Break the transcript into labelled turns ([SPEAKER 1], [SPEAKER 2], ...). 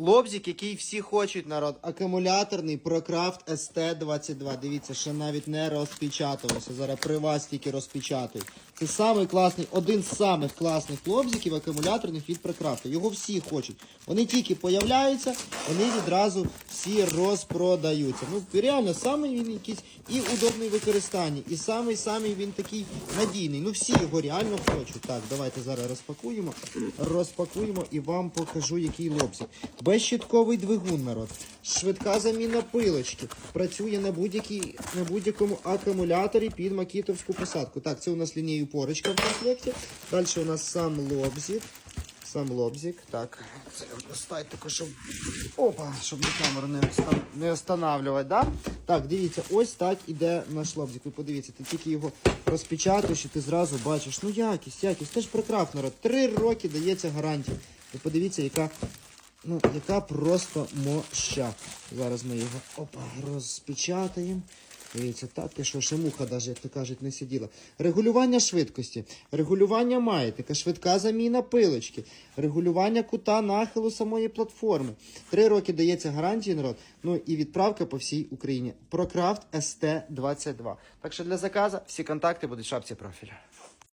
[SPEAKER 1] Лобзик, який всі хочуть, народ. Акумуляторний ProCraft ST22. Дивіться, ще навіть не розпечатувався. Зараз при вас тільки розпечатують. Це самий класний, один з самих класних лобзиків акумуляторних від ProCraft. Його всі хочуть. Вони тільки появляються, вони відразу всі розпродаються. Ну, реально, самий він якийсь і удобний в використанні, і самий самий він такий надійний. Ну всі його реально хочуть. Так, давайте зараз розпакуємо. Розпакуємо і вам покажу, який лобзик. Безщитковий двигун, народ. Швидка заміна пилочки. Працює на будь-якому акумуляторі під макітовську посадку. Так, це у нас лінію порочка в комплекті. Далі у нас сам лобзик. Сам лобзик. Так, це достать таке, щоб. Опа, щоб камеру не, не останавливати, да? Так, дивіться, ось так іде наш лобзик. Ви подивіться, ти тільки його розпечатуєш і ти зразу бачиш. Ну якість, якість. Це ж прекрасно. Три роки дається гарантія. Ви подивіться, яка. Ну, яка просто моща. Зараз ми його опа, розпечатаємо. Дивіться, так, що, ще муха, навіть, як то кажуть, не сиділа. Регулювання швидкості, регулювання маятника, швидка заміна пилочки, регулювання кута нахилу самої платформи. Три роки дається гарантія, народ. Ну і відправка по всій Україні. ProCraft ST22. Так що для заказу всі контакти будуть в шапці профіля.